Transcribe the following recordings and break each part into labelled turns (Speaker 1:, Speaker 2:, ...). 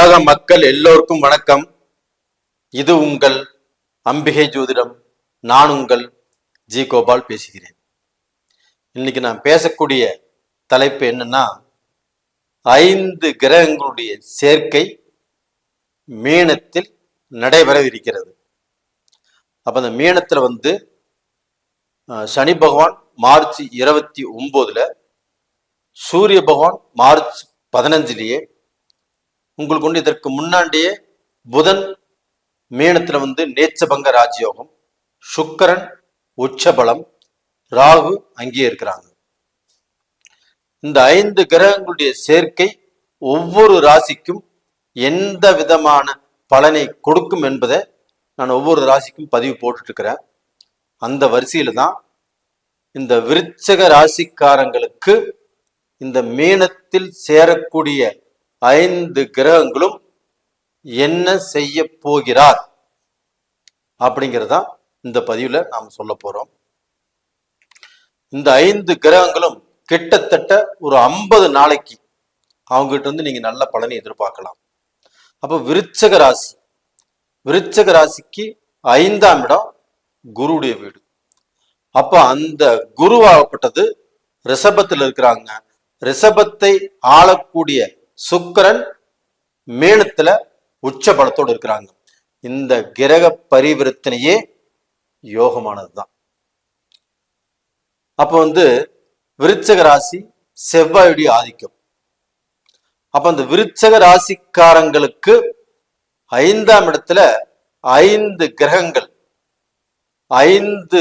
Speaker 1: உலக மக்கள் எல்லோருக்கும் வணக்கம். இது உங்கள் அம்பிகை ஜோதிடம். நான் உங்கள் ஜி கோபால் பேசுகிறேன். இன்னைக்கு நான் பேசக்கூடிய தலைப்பு என்னன்னா ஐந்து கிரகங்களுடைய சேர்க்கை மீனத்தில் நடைபெறவிருக்கிறது. அப்ப அந்த மீனத்துல வந்து சனி பகவான் மார்ச் இருபத்தி ஒன்பதுல சூரிய பகவான் மார்ச் பதினஞ்சுலேயே உங்களுக்கு வந்து இதற்கு முன்னாடியே புதன் மீனத்துல வந்து நேச்சபங்க ராஜயோகம் சுக்கரன் உச்சபலம் ராகு அங்கேயே இருக்கிறாங்க. இந்த ஐந்து கிரகங்களுடைய சேர்க்கை ஒவ்வொரு ராசிக்கும் எந்த விதமான பலனை கொடுக்கும் என்பதை நான் ஒவ்வொரு ராசிக்கும் பதிவு போட்டுட்டு இருக்கிறேன் அந்த வரிசையில் தான் இந்த விருச்சக ராசிக்காரங்களுக்கு இந்த மீனத்தில் சேரக்கூடிய ஐந்து கிரகங்களும் என்ன செய்ய போகிறார்? அப்படிங்கிறதா இந்த பதிவுல நாம் சொல்ல போறோம். இந்த ஐந்து கிரகங்களும் கிட்டத்தட்ட ஒரு ஐம்பது நாளைக்கு அவங்க கிட்ட இருந்து நீங்க நல்ல பலனை எதிர்பார்க்கலாம். அப்போ விருச்சக ராசி. விருச்சக ராசிக்கு ஐந்தாம் இடம் குருவுடைய வீடு. அப்போ அந்த குருவாகப்பட்டது ரிஷபத்தில் இருக்கிறாங்க. ரிஷபத்தை ஆளக்கூடிய சுக்கிரன் மேனத்துல உச்ச பலத்தோடு இருக்கிறாங்க. இந்த கிரக பரிவர்த்தனையே யோகமானதுதான். அப்ப வந்து விருச்சக ராசி செவ்வாயுடைய ஆதிக்கம். அப்ப அந்த விருச்சக ராசிக்காரங்களுக்கு ஐந்தாம் இடத்துல ஐந்து கிரகங்கள் ஐந்து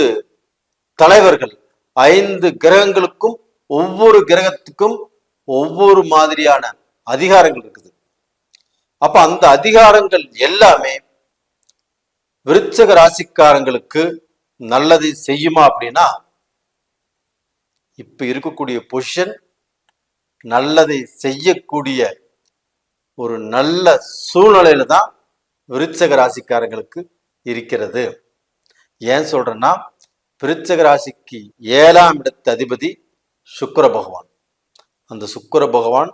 Speaker 1: தலைவர்கள் ஐந்து கிரகங்களுக்கும் ஒவ்வொரு கிரகத்துக்கும் ஒவ்வொரு மாதிரியான அதிகாரங்கள் இருக்குது. அப்ப அந்த அதிகாரங்கள் எல்லாமே விருச்சக ராசிக்காரங்களுக்கு நல்லதை செய்யுமா அப்படின்னா இப்ப இருக்கக்கூடிய பொசிஷன் நல்லதை செய்யக்கூடிய ஒரு நல்ல சூழ்நிலையில தான் விருச்சக ராசிக்காரங்களுக்கு இருக்கிறது. ஏன் சொல்றேன்னா விருச்சக ராசிக்கு ஏழாம் இடத்து அதிபதி சுக்கர பகவான். அந்த சுக்கர பகவான்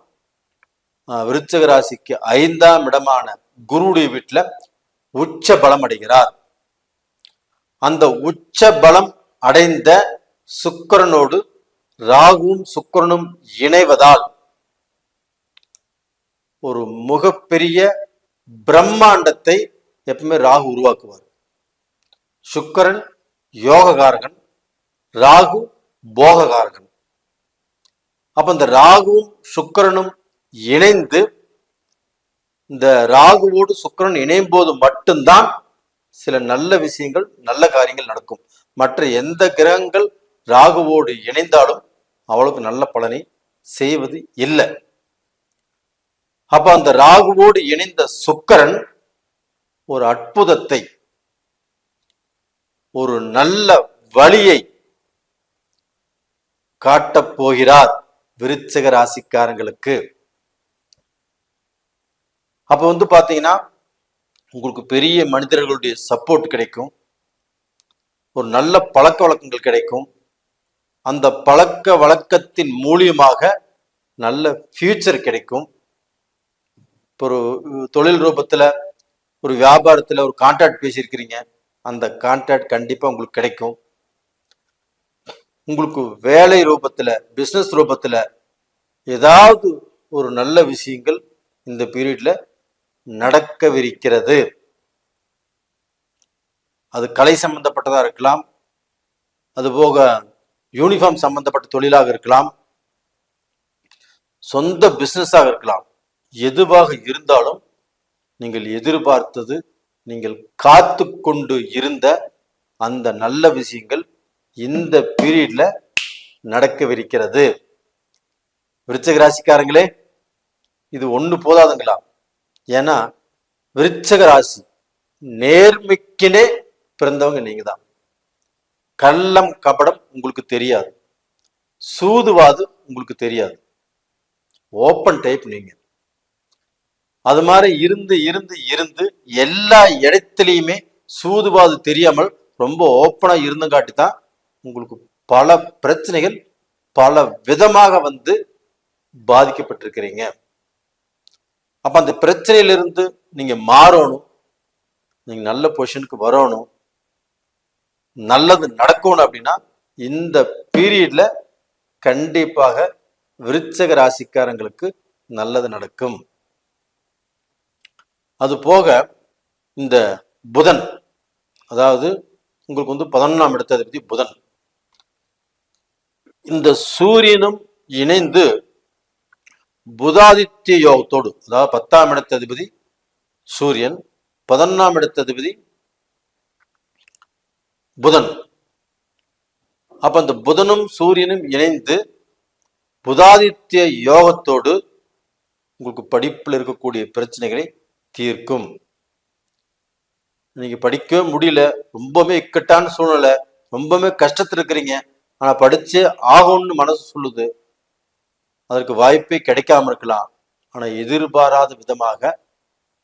Speaker 1: விருச்சக ராசிக்கு ஐந்தாம் இடமான குருடைய வீட்டுல உச்ச பலம் அடைகிறார். அந்த உச்ச பலம் அடைந்த சுக்கிரனோடு ராகுவும் சுக்கிரனும் இணைவதால் ஒரு மிகப்பெரிய பிரம்மாண்டத்தை எப்பவுமே ராகு உருவாக்குவார். சுக்கிரன் யோககாரகன் ராகு போககாரகன் அப்ப இந்த ராகுவும் சுக்கரனும் இணைந்து இந்த ராகுவோடு சுக்கரன் இணையும் போது மட்டும்தான் சில நல்ல விஷயங்கள் நல்ல காரியங்கள் நடக்கும். மற்ற எந்த கிரகங்கள் ராகுவோடு இணைந்தாலும் அவளுக்கு நல்ல பலனை செய்வது இல்லை. அப்ப அந்த ராகுவோடு இணைந்த சுக்கரன் ஒரு அற்புதத்தை ஒரு நல்ல வழியை காட்டப் போகிறார் விருச்சக ராசிக்காரங்களுக்கு. அப்போ வந்து பார்த்தீங்கன்னா உங்களுக்கு பெரிய மனிதர்களுடைய சப்போர்ட் கிடைக்கும். ஒரு நல்ல பழக்க வழக்கங்கள் கிடைக்கும். அந்த பழக்க வழக்கத்தின் மூலியமாக நல்ல ஃபியூச்சர் கிடைக்கும். இப்போ ஒரு தொழில் ரூபத்தில் ஒரு வியாபாரத்தில் ஒரு கான்ட்ராக்ட் பேசியிருக்கிறீங்க. அந்த கான்ட்ராக்ட் கண்டிப்பாக உங்களுக்கு கிடைக்கும். உங்களுக்கு வேலை ரூபத்தில் பிஸ்னஸ் ரூபத்தில் ஏதாவது ஒரு நல்ல விஷயங்கள் இந்த பீரியடில் நடக்கவிருக்கிறது. அது கலை சம்பந்தப்பட்டதா இருக்கலாம். அதுபோக யூனிஃபார்ம் சம்பந்தப்பட்ட தொழிலாக இருக்கலாம். சொந்த பிசினஸாக இருக்கலாம். எதுவாக இருந்தாலும் நீங்கள் எதிர்பார்த்தது நீங்கள் காத்து கொண்டு இருந்த அந்த நல்ல விஷயங்கள் இந்த பீரியட்ல நடக்கவிருக்கிறது. விருச்சக ராசிக்காரங்களே இது ஒன்று போதாதுங்களா? ஏன்னா விருச்சக ராசி நேர்மைக்கினே பிறந்தவங்க நீங்க தான் கள்ளம் கபடம் உங்களுக்கு தெரியாது. சூதுவாது உங்களுக்கு தெரியாது. ஓப்பன் டைப் நீங்க. அது மாதிரி இருந்து இருந்து இருந்து எல்லா இடத்துலையுமே சூதுவாது தெரியாமல் ரொம்ப ஓப்பனா இருந்தங்காட்டி தான் உங்களுக்கு பல பிரச்சனைகள் பல விதமாக வந்து பாதிக்கப்பட்டிருக்கிறீங்க. அப்ப அந்த பிரச்சனையிலிருந்து நீங்க மாறணும். நீங்க நல்ல பொசிஷனுக்கு வரணும். நல்லது நடக்கணும் அப்படின்னா இந்த பீரியட்ல கண்டிப்பாக விருச்சக ராசிக்காரங்களுக்கு நல்லது நடக்கும். அது போக இந்த புதன் அதாவது உங்களுக்கு வந்து பதினொன்றாம் இடத்த அதிபதி புதன். இந்த சூரியனும் இணைந்து புதாதித்ய யோகத்தோடு அதாவது பத்தாம் இடத்த அதிபதி சூரியன் பதினொன்றாம் இடத்த அதிபதி புதன். அப்ப அந்த புதனும் சூரியனும் இணைந்து புதாதித்ய யோகத்தோடு உங்களுக்கு படிப்பில் இருக்கக்கூடிய பிரச்சனைகளை தீர்க்கும். நீங்க படிக்கவே முடியல ரொம்பவே இக்கட்டான சூழ்நிலை ரொம்பவே கஷ்டத்துல இருக்கிறீங்க ஆனா படிச்சு ஆகும்னு மனசு சொல்லுது. அதற்கு வாய்ப்பே கிடைக்காம இருக்கலாம். ஆனால் எதிர்பாராத விதமாக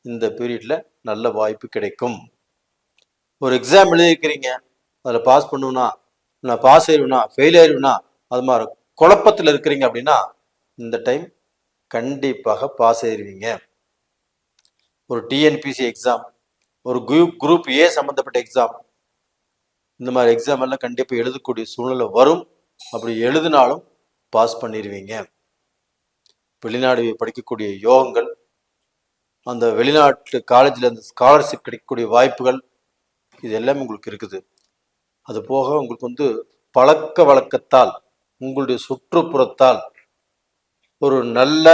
Speaker 1: இந்த பீரியட்ல நல்ல வாய்ப்பு கிடைக்கும். ஒரு எக்ஸாம் எழுதியிருக்கிறீங்க. அதில் பாஸ் பண்ணுவேனா? நான் பாஸ் ஆயிடுவேனா ஃபெயில் ஆயிடுவேனா அது மாதிரி குழப்பத்தில் இருக்கிறீங்க அப்படின்னா இந்த டைம் கண்டிப்பாக பாஸ் ஆயிடுவீங்க ஒரு டிஎன்பிசி எக்ஸாம் ஒரு குரூப் குரூப் ஏ சம்மந்தப்பட்ட எக்ஸாம் இந்த மாதிரி எக்ஸாம் எல்லாம் கண்டிப்பாக எழுதக்கூடிய சூழ்நிலை வரும். அப்படி எழுதினாலும் பாஸ் பண்ணிடுவீங்க வெளிநாடு படிக்கக்கூடிய யோகங்கள் அந்த வெளிநாட்டு காலேஜில் அந்த ஸ்காலர்ஷிப் கிடைக்கக்கூடிய வாய்ப்புகள் இது எல்லாமே உங்களுக்கு இருக்குது. அது போக உங்களுக்கு வந்து பழக்க வழக்கத்தால் உங்களுடைய சுற்றுப்புறத்தால் ஒரு நல்ல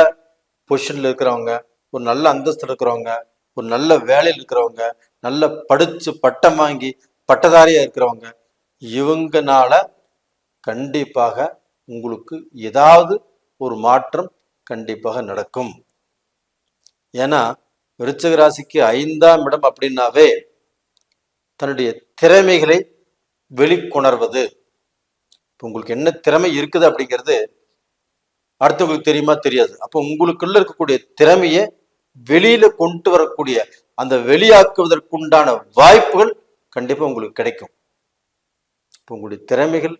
Speaker 1: பொசிஷனில் இருக்கிறவங்க ஒரு நல்ல அந்தஸ்தில் இருக்கிறவங்க ஒரு நல்ல வேலையில் இருக்கிறவங்க நல்ல படித்து பட்டம் வாங்கி பட்டதாரியாக இருக்கிறவங்க இவங்கனால கண்டிப்பாக உங்களுக்கு ஏதாவது ஒரு மாற்றம் கண்டிப்பாக நடக்கும். ஏன்னா விருச்சிக ராசிக்கு ஐந்தாம் இடம் அப்படின்னாவே தன்னுடைய திறமைகளை வெளிக்கொணர்வது. இப்போ உங்களுக்கு என்ன திறமை இருக்குது அப்படிங்கிறது அடுத்தவங்களுக்கு தெரியுமா? தெரியாது. அப்போ உங்களுக்குள்ள இருக்கக்கூடிய திறமையை வெளியில கொண்டு வரக்கூடிய அந்த வெளியாக்குவதற்குண்டான வாய்ப்புகள் கண்டிப்பா உங்களுக்கு கிடைக்கும். இப்போ உங்களுடைய திறமைகள்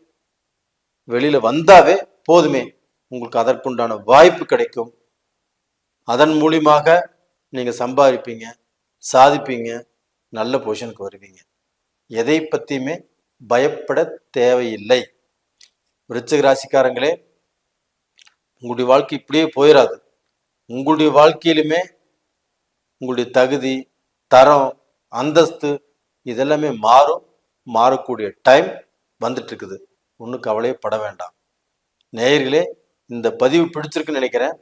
Speaker 1: வெளியில வந்தாவே போதுமே. உங்களுக்கு அதற்குண்டான வாய்ப்பு கிடைக்கும். அதன் மூலியமாக நீங்கள் சம்பாதிப்பீங்க சாதிப்பீங்க நல்ல பொசிஷனுக்கு வருவீங்க. எதை பற்றியுமே பயப்பட தேவையில்லை. விருச்சிக ராசிக்காரங்களே உங்களுடைய வாழ்க்கை இப்படியே போயிடாது உங்களுடைய வாழ்க்கையிலுமே உங்களுடைய தகுதி தரம் அந்தஸ்து இதெல்லாமே மாறும். மாறக்கூடிய டைம் வந்துட்டு இருக்குது ஒன்றும் கவலையே பட வேண்டாம். நேயர்களே இந்த பதிவு பிடிச்சிருக்குன்னு நினைக்கிறேன்.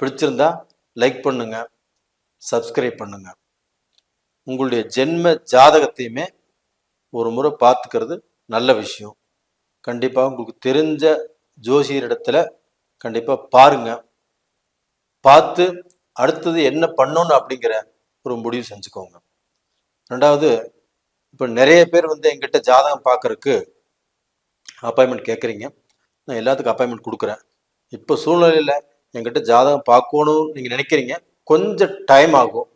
Speaker 1: பிடிச்சிருந்தா லைக் பண்ணுங்க சப்ஸ்கிரைப் பண்ணுங்க. உங்களுடைய ஜென்ம ஜாதகத்தையுமே ஒரு முறை பார்த்துக்கிறது நல்ல விஷயம். கண்டிப்பாக உங்களுக்கு தெரிஞ்ச ஜோசியர் இடத்துல கண்டிப்பாக பாருங்க. பார்த்து அடுத்தது என்ன பண்ணணும் அப்படிங்கிற ஒரு முடிவு செஞ்சுக்கோங்க. ரெண்டாவது இப்போ நிறைய பேர் வந்து எங்கிட்ட ஜாதகம் பார்க்கறக்கு அப்பாயின்மெண்ட் கேட்குறீங்க நான் எல்லாத்துக்கும் அப்பாயின்மெண்ட் கொடுக்குறேன். இப்போ சூழ்நிலையில் என்கிட்ட ஜாதகம் பார்க்கணும்னு நீங்கள் நினைக்கிறீங்க கொஞ்சம் டைம் ஆகும்.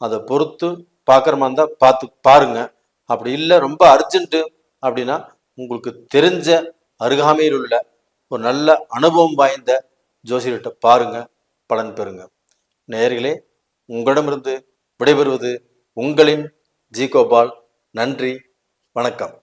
Speaker 1: அதை பொறுத்து பார்க்குற மாதிரி இருந்தால் பார்த்து பாருங்கள் அப்படி இல்லை ரொம்ப அர்ஜென்ட்டு அப்படின்னா உங்களுக்கு தெரிஞ்ச அருகாமையில் உள்ள ஒரு நல்ல அனுபவம் வாய்ந்த ஜோசியர்கிட்ட பாருங்க பலன் பெறுங்க. நேர்களே உங்களிடமிருந்து விடைபெறுவது உங்களின் ஜி கோபால் நன்றி வணக்கம்.